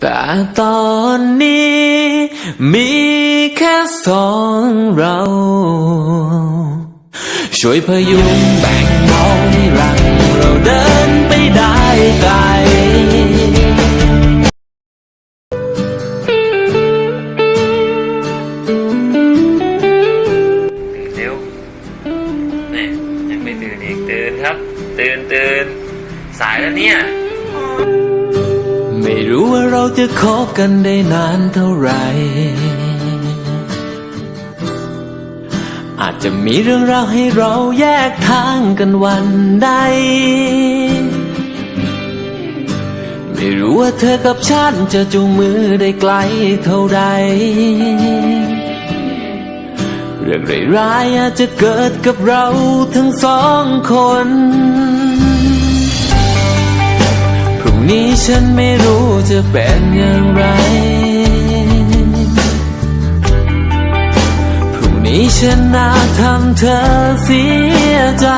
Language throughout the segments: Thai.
แต่ตอนนี้ มีแค่สองเรา ช่วยพยุงแบ่งเบาให้รักเราเดินไปได้ไกลตื่นเร็วนี่ยังไม่ตื่นอีกตื่นครับ ตื่นตื่นสายแล้วเนี่ย ไม่รู้ว่าเราจะคบกันได้นานเท่าไหร่ อาจจะมีเรื่องราวให้เราแยกทางกันวันใด ไม่รู้ว่าเธอกับฉันจะจูงมือได้ไกลเท่าใด เรื่องร้ายๆอาจจะเกิดกับเราทั้งสองคน นี้ฉันไม่รู้จะเป็นอย่างไร พรุ่งนี้ฉันน่าทำเธอเสียใจ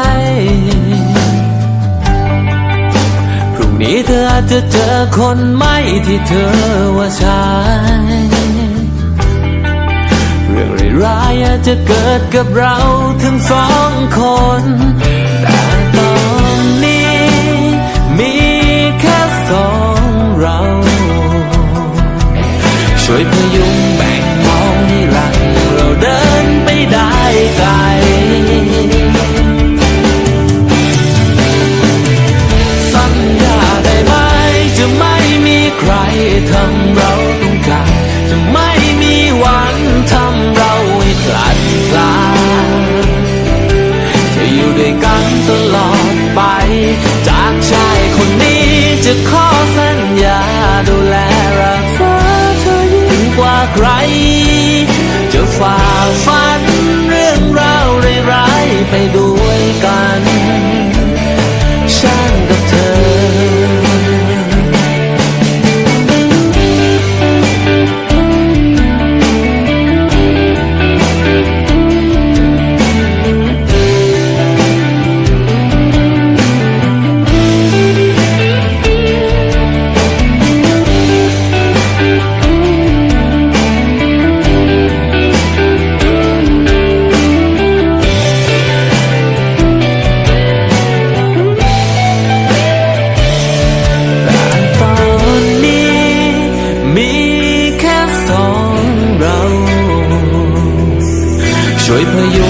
พรุ่งนี้เธออาจจะเจอคนไม่ที่เธอว่าใช่เรื่องร้ายๆอาจจะเกิดกับเราทั้งสองคน ช่วยพยุงแบ่งเบาให้รักเราเดินไปได้ไกลสัญญาได้ไหมจะไม่มีใครทำเราต้องจากจะไม่มีวันทำเราให้คลาดคลาจะอยู่ด้วยกันตลอดไป ไปดู ยพยุ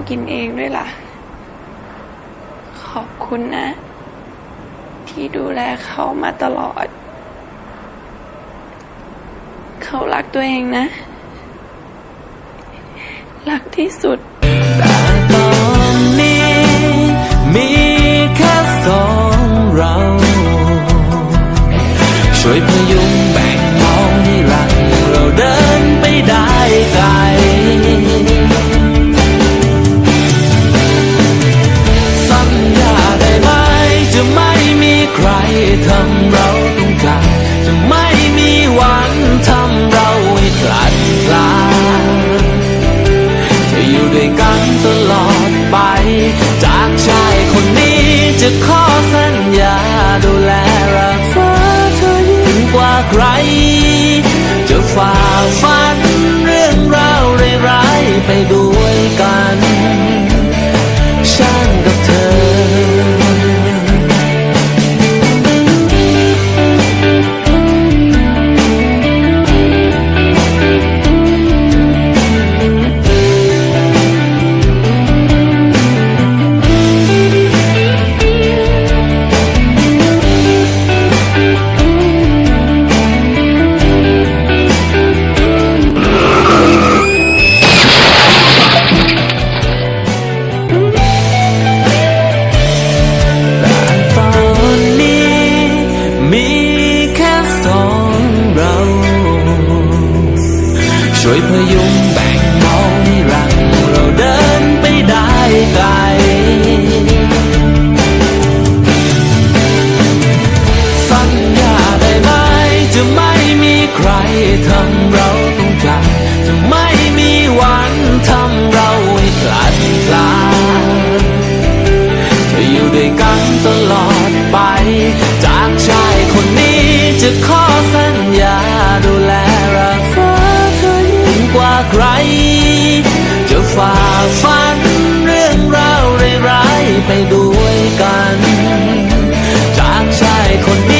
ากินเองด้วยล่ะ ขอบคุณนะ ที่ดูแลเขามาตลอด เขารักตัวเองนะ รักที่สุดแต่ตอนนี้ มีแค่สองเรา ช่วยพยุง จากชายคนนี้จะขอสัญญาดูแลรักษาเธอยิ่งกว่าใคร ช่วยพยุงแบ่งเบาให้รังเราเดินไปได้ไกลสัญญาได้ไหมจะไม่มีใครทำเราต้องจากจะไม่มีวันทำเราให้พลัดพลาดจะอยู่ด้วยกันตลอด ใคร จะฝ่าฟันเรื่องราวร้ายๆไปด้วยกัน จากชายคนนี้